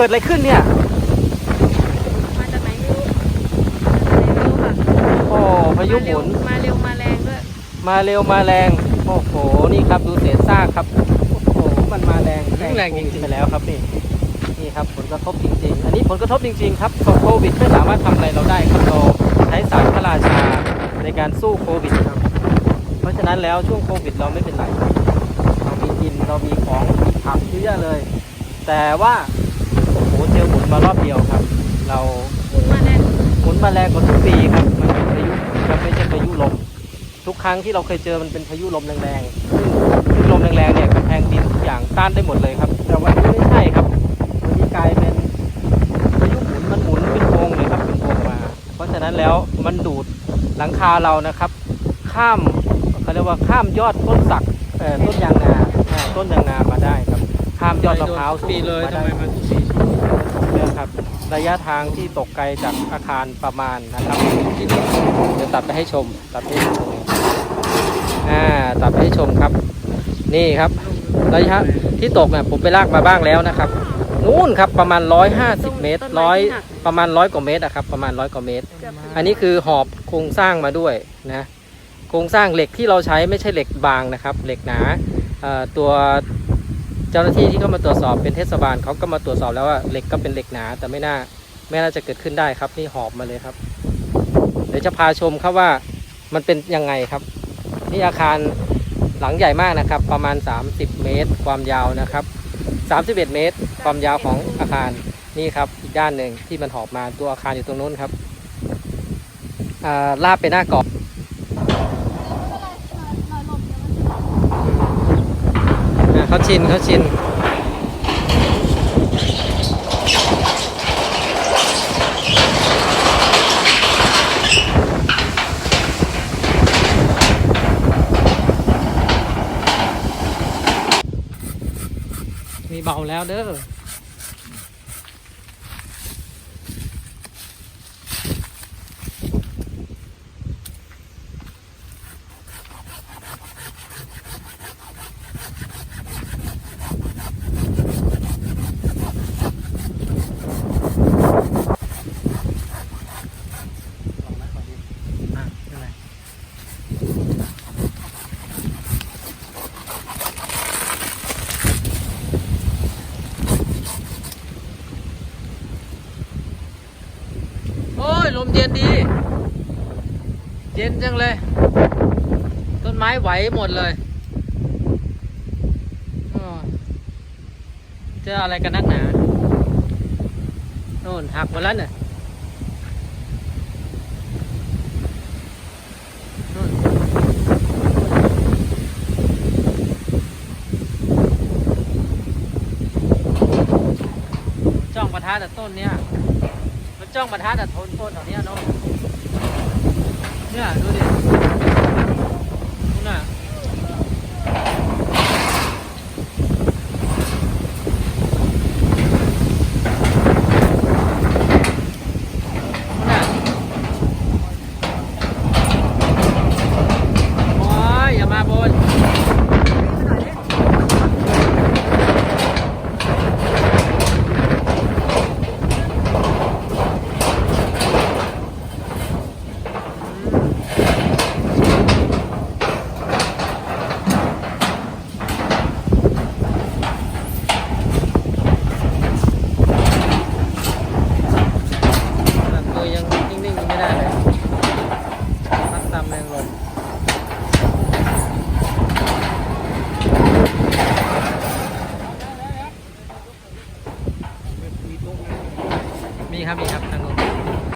เกิดอะไรขึ้นเนี่ย มาจากไหนไม่รู้มาจากไหนไม่รู้ค่ะโอ้พายุหมุน มาเร็วมาแรงด้วยมาเร็วมาแรง โอ้โห นี่ครับดูเศษซากครับ โอ้โห มันมาแรงแรงจริงๆ ไปแล้วครับนี่ นี่ครับผลกระทบจริงๆ อันนี้ผลกระทบจริงๆครับโควิดไม่สามารถทำอะไรเราได้ครับเราใช้สารพระราชาในการสู้โควิดครับ เพราะฉะนั้นแล้วช่วงโควิดเราไม่เป็นไร เรามีกินเรามีของมีผักเยอะแยะเลย แต่ว่าโอ้โหเจอห มุนมารอบเดียวครับ เราหมุนมาแรงหมุนมาแรงกว่าทุกปีครับ มันเป็นพายุครับไม่ใช่พายุลม ทุกครั้งที่เราเคยเจอมันเป็นพายุลมแรงๆซึ่งซึ่งลมแรงๆเนี่ยกำแพงดินทุกอย่างต้านได้หมดเลยครับ แต่วันนี้ไม่ใช่ครับวันนี้กลายเป็นพายุหมุนมันหมุนเป็นวงเลยครับเป็นวงมา เพราะฉะนั้นแล้วมันดูดหลังคาเรานะครับ ข้ามเขาเรียกว่าข้ามยอดต้นสักเอ่อต้นยางนาอ่าต้นยางนามาได้ครับ ข้ามยอดมะพร้าวปีเลยมาทำได้ไมมาทุกปี เรื่องครับระยะทางที่ตกไกลจากอาคารประมาณนะครับเดี๋ยวตัดไปให้ชมตัดไปให้ชมอ่าตัดไปให้ชมครับ นี่ครับระยะที่ตกเนี่ยผมไปลากมาบ้างแล้วนะครับนู่นครับประมาณ 150 เมตรร้อยประมาณร้อยกว่าเมตรอะครับประมาณร้อยกว่าเมตร อันนี้คือหอบโครงสร้างมาด้วยนะโครงสร้างเหล็กที่เราใช้ไม่ใช่เหล็กบางนะครับ เหล็กหนาตัว เจ้าหน้าที่ที่เข้ามาตรวจสอบเป็นเทศบาลเขาก็มาตรวจสอบแล้วว่าเหล็กก็เป็นเหล็กหนา แต่ไม่น่าไม่น่าจะเกิดขึ้นได้ครับนี่หอบมาเลยครับ เดี๋ยวจะพาชมครับว่ามันเป็นยังไงครับ นี่อาคารหลังใหญ่มากนะครับ ประมาณ 30 เมตร ความยาวนะครับ 31 เมตร ความยาวของอาคารนี่ครับอีกด้านหนึ่งที่มันหอบมาตัวอาคารอยู่ตรงนู้นครับอ่าลาบไปหน้าเกาะอ่า เขาชินเขาชินมีเบาแล้วเด้อ อะยังไง โอ้ยลมเย็นดี เย็นจังเลย ต้นไม้ไหวหมดเลยเจะอะไรกันนักหนาโน่นหักหมดแล้วเนี่ยนู่นจ้องประทัดแต่ต้นเนี้ย จ้องบรรทัดแต่ต้นต้นแถวเนี้เนาะ